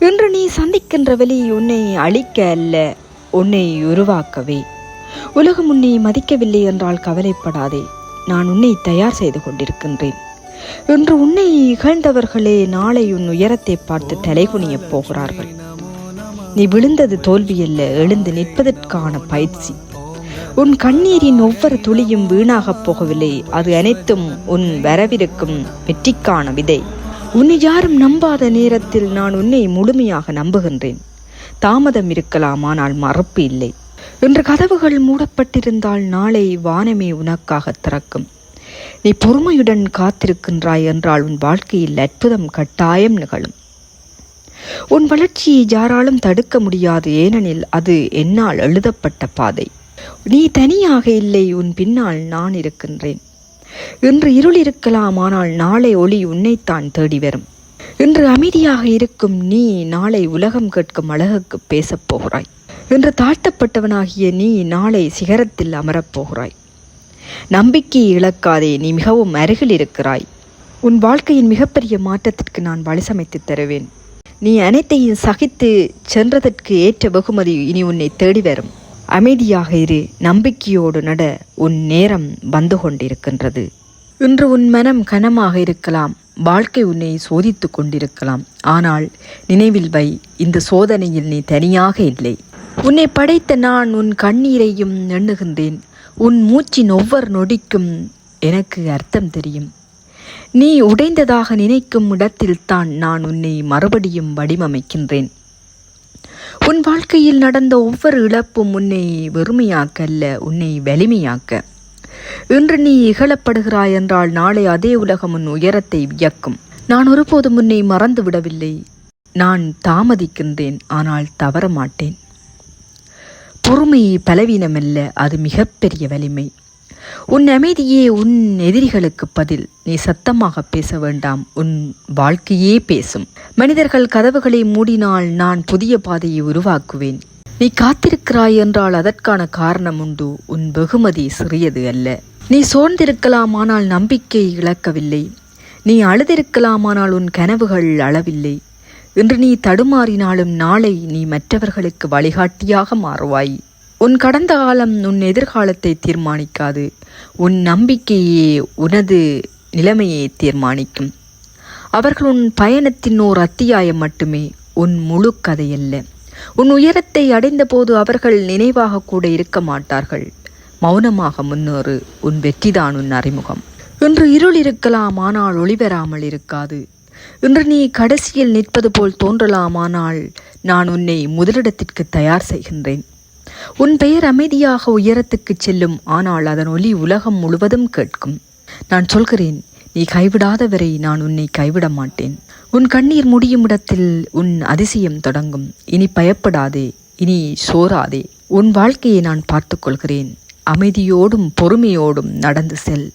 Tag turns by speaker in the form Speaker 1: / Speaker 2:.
Speaker 1: இன்று நீ சந்திக்கின்ற வழி உன்னை அழிக்க அல்ல உன்னை உருவாக்கவே. உலகம் உன்னை மதிக்கவில்லை என்றால் கவலைப்படாதே நான் உன்னை தயார் செய்து கொண்டிருக்கின்றேன். இன்று உன்னை இகழ்ந்தவர்களே நாளை உன் உயரத்தை பார்த்து தலைகுனியப் போகிறார்கள். நீ விழுந்தது தோல்வியல்ல எழுந்து நிற்பதற்கான பயிற்சி. உன் கண்ணீரின் ஒவ்வொரு துளியும் வீணாகப் போகவில்லை அது அனைத்தும் உன் வரவிருக்கும் வெற்றிக்கான விதை. உன்னை யாரும் நம்பாத நேரத்தில் நான் உன்னை முழுமையாக நம்புகின்றேன். தாமதம் இருக்கலாம் ஆனால் மறப்பு இல்லை. இன்று கதவுகள் மூடப்பட்டிருந்தால் நாளை வானமே உனக்காக திறக்கும். நீ பொறுமையுடன் காத்திருக்கின்றாய் என்றால் உன் வாழ்க்கையில் அற்புதம் கட்டாயம் நிகழும். உன் வளர்ச்சியை யாராலும் தடுக்க முடியாது ஏனெனில் அது என்னால் எழுதப்பட்ட பாதை. நீ தனியாக இல்லை உன் பின்னால் நான் இருக்கின்றேன். இன்று இருள் இருக்கலாம் ஆனால் நாளை ஒளி உன்னைத்தான் தேடி வரும். இன்று அமைதியாக இருக்கும் நீ நாளை உலகம் கேட்கும் அழகுக்கு பேசப் போகிறாய். இன்று தாழ்த்தப்பட்டவனாகிய நீ நாளை சிகரத்தில் அமரப் போகிறாய். நம்பிக்கையை இழக்காதே நீ மிகவும் அருகில் இருக்கிறாய். உன் வாழ்க்கையின் மிகப்பெரிய மாற்றத்திற்கு நான் வழிசமைத்து தருவேன். நீ அனைத்தையும் சகித்து சென்றதற்கு ஏற்ற வெகுமதி இனி உன்னை தேடி வரும். அமைதியாக இரு. நம்பிக்கையோடு நட. உன் நேரம் வந்து கொண்டிருக்கின்றது. இன்று உன் மனம் கனமாக இருக்கலாம். வாழ்க்கை உன்னை சோதித்து கொண்டிருக்கலாம். ஆனால் நினைவில் வை இந்த சோதனையில் நீ தனியாக இல்லை. உன்னை படைத்த நான் உன் கண்ணீரையும் எண்ணுகின்றேன். உன் மூச்சின் ஒவ்வொரு நொடிக்கும் எனக்கு அர்த்தம் தெரியும். நீ உடைந்ததாக நினைக்கும் இடத்தில்தான் நான் உன்னை மறுபடியும் வடிவமைக்கின்றேன். உன் வாழ்க்கையில் நடந்த ஒவ்வொரு இழப்பும் உன்னை வெறுமையாக்க அல்ல உன்னை வலிமையாக்க. இன்று நீ இகழப்படுகிறாய் என்றால் நாளை அதே உலகம் உன் உயரத்தை வியக்கும். நான் ஒருபோதும் உன்னை மறந்து விடவில்லை. நான் தாமதிக்கின்றேன் ஆனால் தவற மாட்டேன் பொறுமை பலவீனமல்ல அது மிகப்பெரிய வலிமை. உன் அமைதியே உன் எதிரிகளுக்கு பதில். நீ சத்தமாக பேச வேண்டாம். உன் வாழ்க்கையே பேசும். மனிதர்கள் கதவுகளை மூடினால் நான் புதிய பாதையை உருவாக்குவேன். நீ காத்திருக்கிறாய் என்றால் அதற்கான காரணம் உண்டு. உன் வெகுமதி சிறியது அல்ல. நீ சோர்ந்திருக்கலாமானால் நம்பிக்கை இழக்கவில்லை. நீ அழுதிருக்கலாமானால் உன் கனவுகள் அளவில்லை. இன்று நீ தடுமாறினாலும் நாளை நீ மற்றவர்களுக்கு வழிகாட்டியாக மாறுவாய். உன் கடந்த காலம் உன் எதிர்காலத்தை தீர்மானிக்காது. உன் நம்பிக்கையே உனது நிலைமையை தீர்மானிக்கும். அவர்கள் உன் பயணத்தின் ஓர் அத்தியாயம் மட்டுமே உன் முழு கதையல்ல உன் உயரத்தை அடைந்தபோது அவர்கள் நினைவாக கூட இருக்க மாட்டார்கள். மௌனமாக முன்னேறு உன் வெற்றிதான் உன் அறிமுகம். இன்று இருள் இருக்கலாம் ஆனால் ஒளிவராமல் இருக்காது. இன்று நீ கடைசியில் நிற்பது போல் தோன்றலாமானால் நான் உன்னை முதலிடத்திற்கு தயார் செய்கின்றேன். உன் பெயர் அமைதியாக உயரத்துக்கு செல்லும் ஆனால் அதன் ஒலி உலகம் முழுவதும் கேட்கும். நான் சொல்கிறேன் நீ கைவிடாதவரை நான் உன்னை கைவிட மாட்டேன். உன் கண்ணீர் முடியும் இடத்தில் உன் அதிசயம் தொடங்கும். இனி பயப்படாதே இனி சோராதே. உன் வாழ்க்கையை நான் பார்த்துக்கொள்கிறேன் அமைதியோடும் பொறுமையோடும் நடந்து செல்.